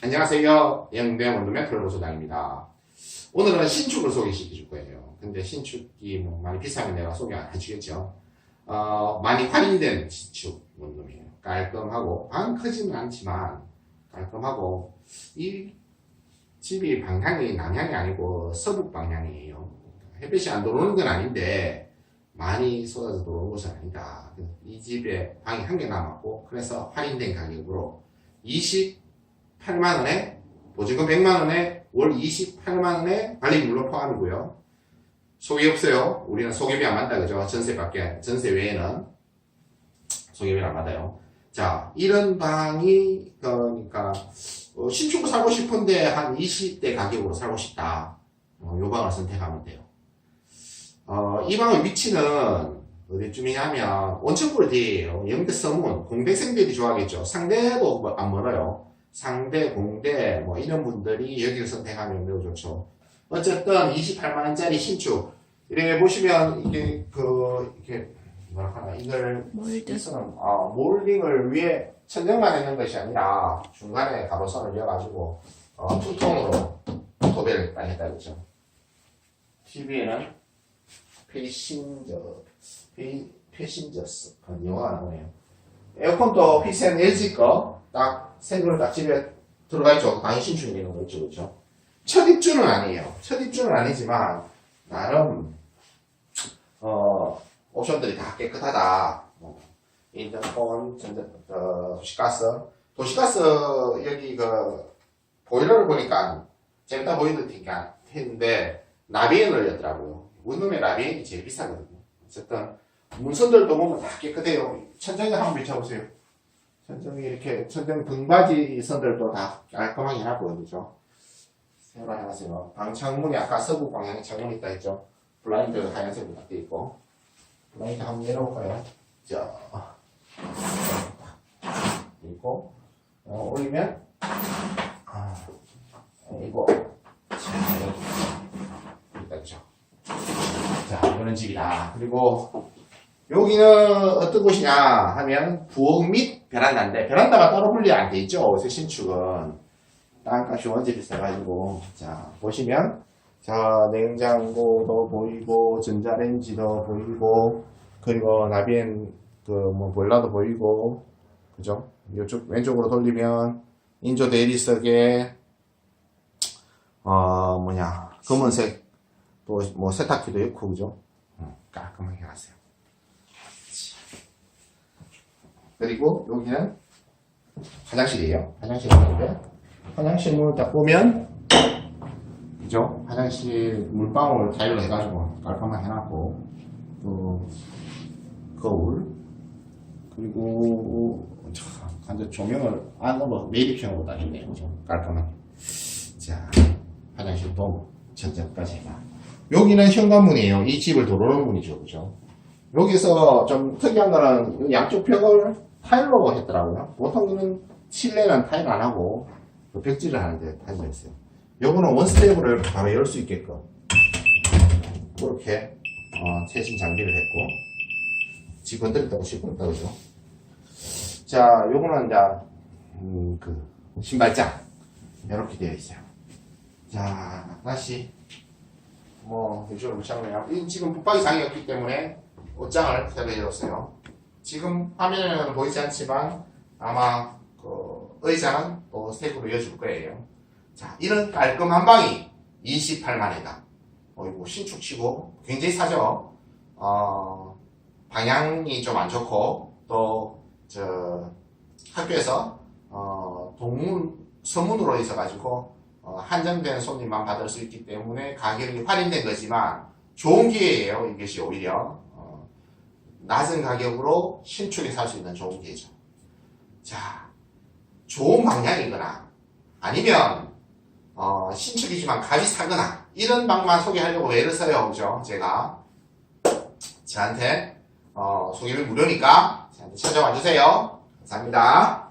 안녕하세요. 영대 원룸의 프로소장입니다. 오늘은 신축을 소개시켜 줄 거예요. 근데 신축이 뭐 많이 비싸면 내가 소개 안 해주겠죠. 어, 많이 할인된 신축 원룸이에요. 깔끔하고, 방 크지는 않지만, 깔끔하고, 이 집이 방향이 남향이 아니고 서북 방향이에요. 햇빛이 안 들어오는 건 아닌데, 많이 쏟아져 들어오는 것은 아니다. 이 집에 방이 한 개 남았고, 그래서 할인된 가격으로 28만원에, 보증금 100만원에, 월 28만원에 관리물로 포함이고요. 소개 없어요. 우리는 소개비 안 받다, 그죠? 전세 밖에, 전세 외에는 소개비를 안 받아요. 자, 이런 방이, 그러니까, 어, 신축을 살고 싶은데 한 20대 가격으로 살고 싶다. 어, 요 방을 선택하면 돼요. 어, 이 방의 위치는 어디쯤이냐면 원천구로 뒤에요. 영대 서문, 공대생들이 좋아하겠죠. 상대도 뭐안 멀어요. 상대, 공대, 뭐 이런 분들이 여기를 선택하면 매우 좋죠. 어쨌든 28만원짜리 신축. 이렇게 보시면 이게 그, 이렇게 뭐라 하나, 이걸. 이거는 어, 몰딩을 위에 천정만 했는 것이 아니라 중간에 가로선을 이어가지고 어, 투통으로 도배를 딱 했다 그죠. TV에는 페이신저 페이, 페신저스 그런 영화가 나오네요. 에어컨도 픽센 LG 거딱 생으로 딱 집에 들어가 있죠. 당연히 신축이 되는 거 있죠, 그죠? 첫 입주는 아니에요. 첫 입주는 아니지만 나름 어 옵션들이 다 깨끗하다. 뭐, 인터폰, 전자, 어, 도시가스. 도시가스, 여기 그, 보일러를 보니까 재밌다 보이는 텐데, 나비엔 올렸더라고요. 원룸의 나비엔이 제일 비싸거든요. 어쨌든, 문선들도 보면 다 깨끗해요. 천장에 한번 비춰보세요. 천장이 이렇게, 천장 등받이 선들도 다 깔끔하게 해놨고, 그죠? 새로 해놨어요. 방 창문이 아까 서부 방향에 창문이 있다 했죠? 블라인드 하얀색으로 딱돼 있고. 블라인드 한번 내려볼까요? 자, 그리고 어, 올리면 아, 이거 있다 그죠? 자, 이거는 집이다. 그리고 여기는 어떤 곳이냐 하면 부엌 및 베란다인데 베란다가 따로 분리 안 돼 있죠. 새 신축은 땅값이 원재 비싸가지고 자 보시면 자 냉장고도 보이고 전자레인지도 보이고 그리고 나비엔 그뭐 보일러도 보이고 그죠? 이쪽 왼쪽으로 돌리면 인조 대리석에 어 뭐냐 검은색 또 뭐 세탁기도 있고 그죠? 어, 깔끔하게 해놨어요. 그리고 여기는 화장실이에요. 화장실인데 화장실 문을 딱 보면 그죠? 화장실 물방울 타일로 해가지고 깔끔하게 해놨고 또 거울 그리고 참, 완전 조명을 안으로 딱 있네요. 그죠? 깔끔하게 자 화장실 도 전자까지 해가 여기는 현관문이에요. 이 집을 들어오는 문이죠. 그죠? 여기서 좀 특이한 거는 양쪽 벽을 타일로 했더라고요. 보통은 실내는 타일 안 하고 그 벽지를 하는데 타일로 했어요. 요거는 원스텝으로 이렇게 바로 열 수 있게끔 그렇게 어, 최신 장비를 했고 집 건드렸다고 씹고 있다 그죠? 자 요거는 이제 음, 그 신발장 이렇게 되어 있어요. 자 다시 뭐 이쪽으로 붙여놓으면 이 지금 붙박이 장이었기 때문에 옷장을 새로 해줬어요. 지금 화면에는 보이지 않지만 아마 그 의자는 또 색으로 이어줄 거예요. 자, 이런 깔끔한 방이 28만이다. 어이구, 신축치고 굉장히 싸죠? 어, 방향이 좀 안 좋고, 또, 저, 학교에서, 어, 동문, 서문으로 있어가지고, 어, 한정된 손님만 받을 수 있기 때문에 가격이 할인된 거지만, 좋은 기회예요, 이것이 오히려. 어, 낮은 가격으로 신축에 살 수 있는 좋은 기회죠. 자, 좋은 방향이거나, 아니면, 어, 신축이지만 싸거나 이런 방만 소개하려고 애를 써요, 그죠? 제가 저한테 어, 소개를 무료니까 저한테 찾아와 주세요. 감사합니다.